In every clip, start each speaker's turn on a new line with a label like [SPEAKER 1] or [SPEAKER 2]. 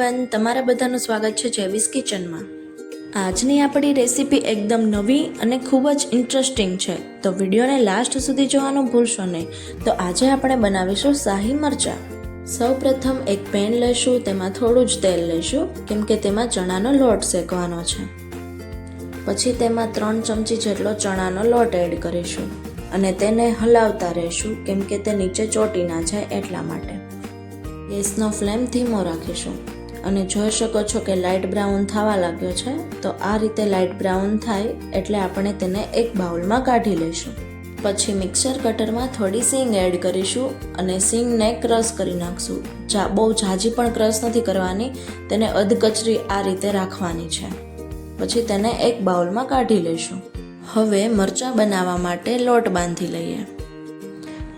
[SPEAKER 1] Everyone, તમારા બધાનું સ્વાગત છે જેવિસ કિચનમાં. આજની આપણી રેસીપી એકદમ નવી અને ખૂબ જ ઇન્ટરેસ્ટિંગ છે. તો વિડીયોને લાસ્ટ સુધી જોવાનું ભૂલશો નહીં. તો આજે આપણે બનાવીશું શાહી મરચાં. સૌ પ્રથમ એક પેન લઈશું, તેમાં થોડું જ તેલ લઈશું, કેમ કે તેમાં ચણાનો લોટ શેકવાનો છે. પછી તેમાં ત્રણ ચમચી જેટલો ચણાનો લોટ એડ કરીશું અને તેને હલાવતા રહીશું, કેમ કે તે નીચે ચોટી ના જાય એટલા માટે. ગેસનો ફ્લેમ ધીમો રાખીશું. અને જોઈ શકો છો કે લાઇટ બ્રાઉન થવા લાગ્યો છે, તો આ રીતે લાઇટ બ્રાઉન થાય એટલે આપણે તેને એક બાઉલમાં કાઢી લઈશું. પછી મિક્સર કટરમાં થોડી સીંગ એડ કરીશું અને સીંગને ક્રશ કરી નાખશું. જા, બહુ ઝાઝી પણ ક્રશ નથી કરવાની, તેને અધકચરી આ રીતે રાખવાની છે. પછી તેને એક બાઉલમાં કાઢી લઈશું. હવે મરચાં બનાવવા માટે લોટ બાંધી લઈએ.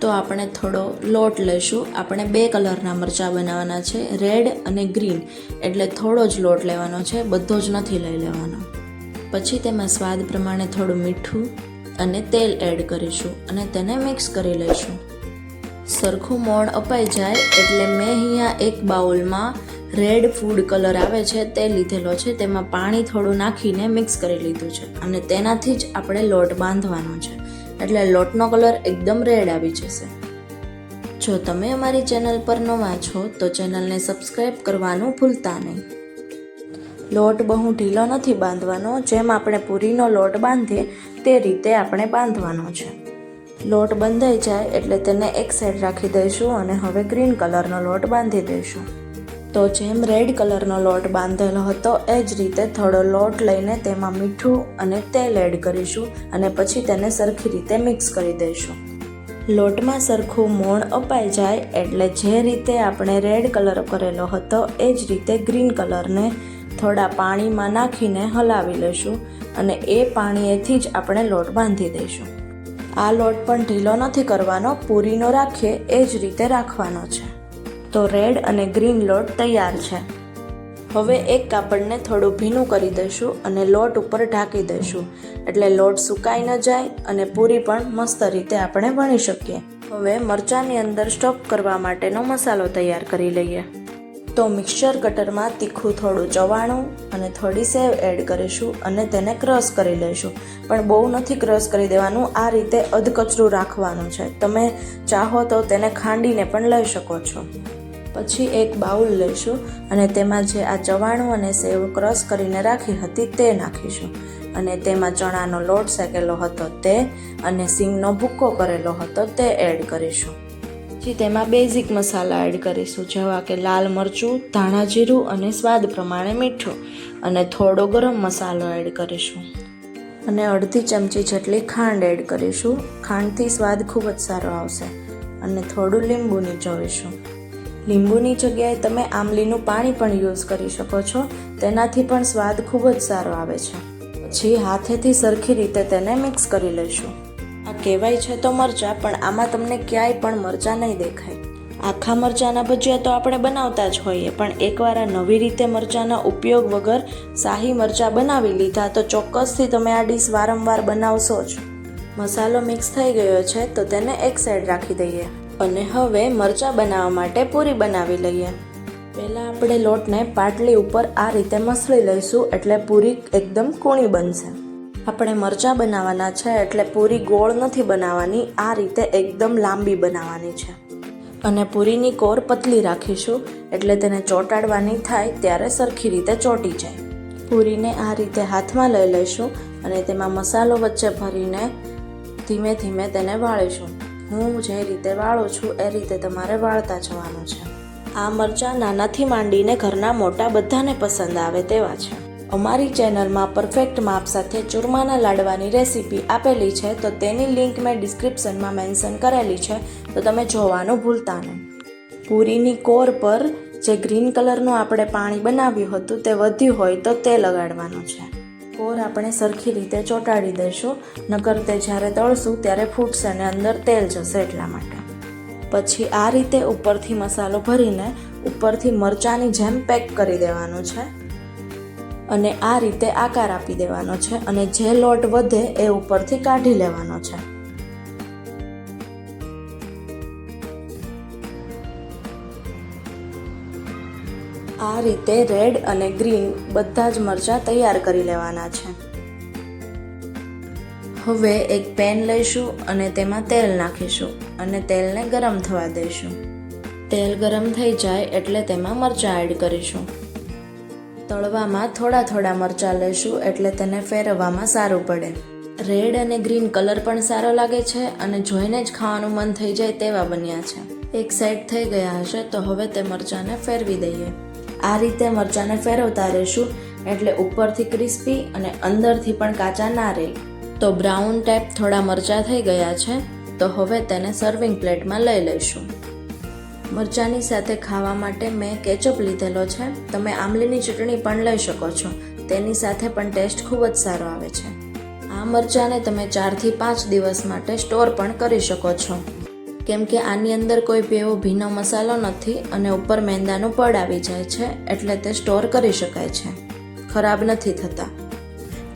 [SPEAKER 1] તો આપણે થોડો લોટ લઈશું. આપણે બે કલરના મરચાં બનાવવાના છે, રેડ અને ગ્રીન. એટલે થોડો જ લોટ લેવાનો છે, બધો જ નથી લઈ લેવાનો. પછી તેમાં સ્વાદ પ્રમાણે થોડું મીઠું અને તેલ એડ કરીશું અને તેને મિક્સ કરી લઈશું. સરખું મોણ અપાઈ જાય એટલે મેં અહીંયા એક બાઉલમાં રેડ ફૂડ કલર આવે છે તે લીધેલો છે. તેમાં પાણી થોડું નાખીને મિક્સ કરી લીધું છે અને તેનાથી જ આપણે લોટ બાંધવાનો છે. એટલે લોટનો કલર એકદમ રેડ આવી જશે. જો તમે અમારી ચેનલ પર નવા છો, તો ચેનલને સબસ્ક્રાઈબ કરવાનું ભૂલતા નહીં. લોટ બહુ ઢીલો નથી બાંધવાનો, જેમ આપણે પૂરીનો લોટ બાંધીએ, તે રીતે આપણે બાંધવાનો છે. લોટ બંધાઈ જાય એટલે તેને એક સાઈડ રાખી દઈશું અને હવે ગ્રીન કલરનો લોટ બાંધી દઈશું. તો જેમ રેડ કલરનો લોટ બાંધેલો હતો, એ જ રીતે થોડો લોટ લઈને તેમાં મીઠું અને તેલ એડ કરીશું અને પછી તેને સરખી રીતે મિક્સ કરી દઈશું. લોટમાં સરખું મોણ અપાઈ જાય એટલે જે રીતે આપણે રેડ કલર કરેલો હતો, એ જ રીતે ગ્રીન કલરને થોડા પાણીમાં નાખીને હલાવી લઈશું અને એ પાણીએથી જ આપણે લોટ બાંધી દઈશું. આ લોટ પણ ઢીલો નથી કરવાનો, પૂરીનો રાખીએ, એ જ રીતે રાખવાનો છે. તો રેડ અને ગ્રીન લોટ તૈયાર છે. હવે એક કાપડને થોડું ભીનું કરી દઈશું અને લોટ ઉપર ઢાંકી દઈશું. એટલે લોટ સુકાઈ ન જાય અને પૂરી પણ મસ્ત રીતે આપણે વણી શકીએ. હવે મરચાંની અંદર સ્ટોક કરવા માટેનો મસાલો તૈયાર કરી લઈએ. તો મિક્સચર કટરમાં તીખું થોડું ચવાણું અને થોડી સેવ એડ કરીશું અને તેને ક્રશ કરી લઈશું. પણ બહુ નથી ક્રશ કરી દેવાનું, આ રીતે અધકચરું રાખવાનું છે. તમે ચાહો તો તેને ખાંડીને પણ લઈ શકો છો. પછી એક બાઉલ લઈશું અને તેમાં જે આ ચવાણું અને સેવ ક્રશ કરીને રાખી હતી તે નાખીશું. અને તેમાં ચણાનો લોટ શેકેલો હતો તે અને સિંગનો ભૂક્કો કરેલો હતો તે એડ કરીશું. પછી તેમાં બેઝિક મસાલા એડ કરીશું, જેવા કે લાલ મરચું, ધાણા જીરું અને સ્વાદ પ્રમાણે મીઠું. અને થોડો ગરમ મસાલો એડ કરીશું. અને અડધી ચમચી જેટલી ખાંડ એડ કરીશું. ખાંડથી સ્વાદ ખૂબ જ સારો આવશે. અને થોડું લીંબુ નીચોવીશું લીંબુની જગ્યાએ તમે આમલીનું પાણી પણ યુઝ કરી શકો છો. તેનાથી પણ સ્વાદ ખૂબ જ સારો આવે છે. પછી હાથેથી સરખી રીતે તેને મિક્સ કરી લઈશું. આ કહેવાય છે તો મરચાં, પણ આમાં તમને ક્યાંય પણ મરચાં નહીં દેખાય. આખા મરચાંના ભજીયા તો આપણે બનાવતા જ હોઈએ, પણ એકવાર આ નવી રીતે મરચાંના ઉપયોગ વગર શાહી મરચાં બનાવી લીધા તો ચોક્કસથી તમે આ ડીશ વારંવાર બનાવશો જ. મસાલો મિક્સ થઈ ગયો છે તો તેને એક સાઈડ રાખી દઈએ. અને હવે મરચાં બનાવવા માટે પૂરી બનાવી લઈએ. પહેલાં આપણે લોટને પાટલી ઉપર આ રીતે મસળી લઈશું એટલે પૂરી એકદમ કૂણી બનશે. આપણે મરચાં બનાવવાના છે એટલે પૂરી ગોળ નથી બનાવવાની, આ રીતે એકદમ લાંબી બનાવવાની છે. અને પૂરીની કોર પતલી રાખીશું એટલે તેને ચોંટાડવાની થાય ત્યારે સરખી રીતે ચોંટી જાય. પૂરીને આ રીતે હાથમાં લઈ લઈશું અને તેમાં મસાલો વચ્ચે ભરીને ધીમે ધીમે તેને વાળીશું. હું જે રીતે વાળું છું, એ રીતે તમારે વાળતા જવાનું છે. આ મરચાં નાનાથી માંડીને ઘરના મોટા બધાને પસંદ આવે તેવા છે. અમારી ચેનલમાં પરફેક્ટ માપ સાથે ચૂરમાના લાડવાની રેસીપી આપેલી છે, તો તેની લિંક મેં ડિસ્ક્રિપ્શનમાં મેન્શન કરેલી છે, તો તમે જોવાનું ભૂલતા નહીં પૂરીની કોર પર જે ગ્રીન કલરનું આપણે પાણી બનાવ્યું હતું, તે વધ્યું હોય તો તે લગાડવાનું છે. કોર આપણે સરખી રીતે ચોંટાડી દઈશું. નકર તે જ્યારે તળશું ત્યારે ફૂટશે અને અંદર તેલ જશે એટલા માટે. પછી આ રીતે ઉપરથી મસાલો ભરીને ઉપરથી મરચાંની જેમ પેક કરી દેવાનું છે. અને આ રીતે આકાર આપી દેવાનો છે અને જે લોટ વધે એ ઉપરથી કાઢી લેવાનો છે. આ રીતે રેડ અને ગ્રીન બધા જ મરચાં તૈયાર કરી લેવાના છે. હવે એક પેન લઈશું અને તેમાં તેલ નાખીશું અને તેલને ગરમ થવા દઈશું. તેલ ગરમ થઈ જાય એટલે તેમાં મરચાં એડ કરીશું. તળવામાં થોડા થોડા મરચાં લઈશું એટલે તેને ફેરવવામાં સારું પડે. રેડ અને ગ્રીન કલર પણ સારો લાગે છે અને જોઈને જ ખાવાનું મન થઈ જાય તેવા બન્યા છે. એક સાઈડ થઈ ગયા હશે તો હવે તે મરચાંને ફેરવી દઈએ. આ રીતે મરચાંને ફેરવતા રહીશું એટલે ઉપરથી ક્રિસ્પી અને અંદરથી પણ કાચા ના રહે તો બ્રાઉન ટાઈપ થોડા મરચાં થઈ ગયા છે, તો હવે તેને સર્વિંગ પ્લેટમાં લઈ લઈશું. મરચાંની સાથે ખાવા માટે મેં કેચઅપ લીધેલો છે, તમે આમલીની ચટણી પણ લઈ શકો છો, તેની સાથે પણ ટેસ્ટ ખૂબ જ સારો આવે છે. આ મરચાંને તમે ચારથી પાંચ દિવસ માટે સ્ટોર પણ કરી શકો છો. કેમ કે આની અંદર કોઈ એવો ભીનો મસાલો નથી અને ઉપર મેંદાનું પડ આવી જાય છે, એટલે તે સ્ટોર કરી શકાય છે. ખરાબ નથી થતા.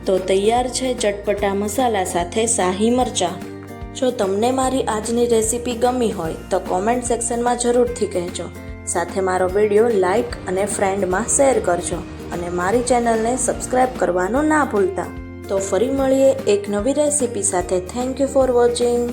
[SPEAKER 1] તો તૈયાર છે ચટપટા મસાલા સાથે શાહી મરચાં. જો તમને મારી આજની રેસીપી ગમી હોય, તો કોમેન્ટ સેક્શનમાં જરૂરથી કહેજો. સાથે મારો વીડિયો લાઈક અને ફ્રેન્ડમાં શેર કરજો. અને મારી ચેનલને સબસ્ક્રાઈબ કરવાનું ના ભૂલતા. તો ફરી મળીએ એક નવી રેસીપી સાથે. Thank you for watching